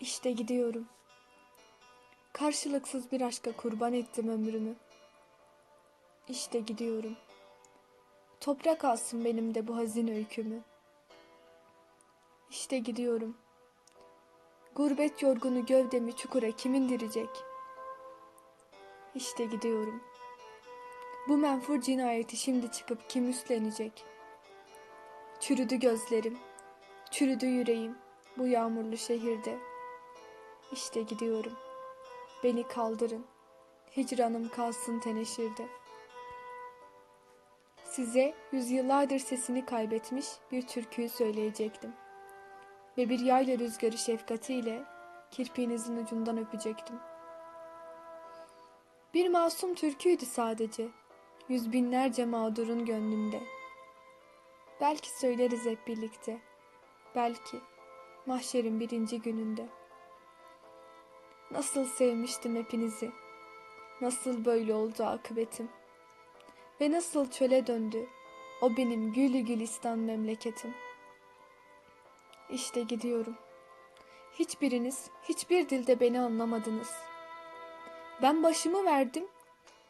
İşte gidiyorum. Karşılıksız bir aşka kurban ettim ömrümü. İşte gidiyorum. Toprak alsın benim de bu hazin öykümü. İşte gidiyorum. Gurbet yorgunu gövdemi çukura kim indirecek? İşte gidiyorum. Bu menfur cinayeti şimdi çıkıp kim üstlenecek? Çürüdü gözlerim, çürüdü yüreğim bu yağmurlu şehirde. İşte gidiyorum. Beni kaldırın. Hicranım kalsın teneşirde. Size yüzyıllardır sesini kaybetmiş bir türküyü söyleyecektim. Ve bir yayla rüzgarı şefkatiyle kirpiğinizin ucundan öpecektim. Bir masum türküydü sadece. Yüz binlerce mağdurun gönlünde. Belki söyleriz hep birlikte. Belki mahşerin birinci gününde. Nasıl sevmiştim hepinizi. Nasıl böyle oldu akıbetim. Ve nasıl çöle döndü o benim gülü gülistan memleketim. İşte gidiyorum. Hiçbiriniz hiçbir dilde beni anlamadınız. Ben başımı verdim,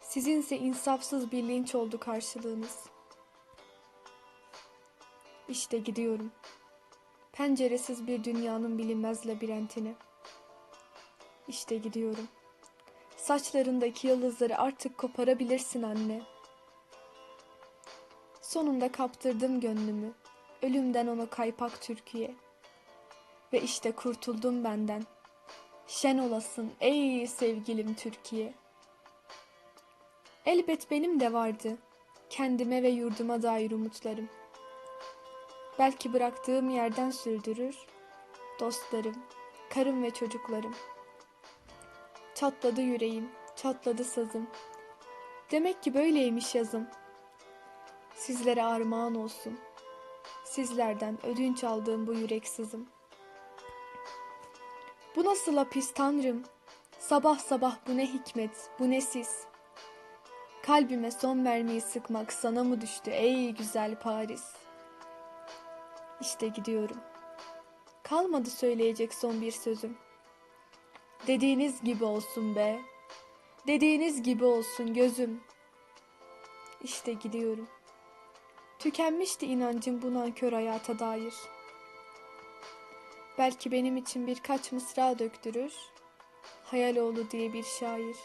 sizinse insafsız bir linç oldu karşılığınız. İşte gidiyorum. Penceresiz bir dünyanın bilinmez labirentine. İşte gidiyorum. Saçlarındaki yıldızları artık koparabilirsin anne. Sonunda kaptırdım gönlümü. Ölümden ona kaypak türküye. Ve işte kurtuldum benden. Şen olasın ey sevgilim Türkiye. Elbet benim de vardı. Kendime ve yurduma dair umutlarım. Belki bıraktığım yerden sürdürür. Dostlarım, karım ve çocuklarım. Çatladı yüreğim, çatladı sazım. Demek ki böyleymiş yazım. Sizlere armağan olsun. Sizlerden ödünç aldığım bu yüreksizim. Bu nasıl hapis tanrım? Sabah sabah bu ne hikmet, bu ne sis. Kalbime son vermeyi sıkmak sana mı düştü ey güzel Paris? İşte gidiyorum. Kalmadı söyleyecek son bir sözüm. Dediğiniz gibi olsun be. Dediğiniz gibi olsun gözüm. İşte gidiyorum. Tükenmişti inancım bu nankör hayata dair. Belki benim için birkaç mısra döktürür. Hayaloğlu diye bir şair.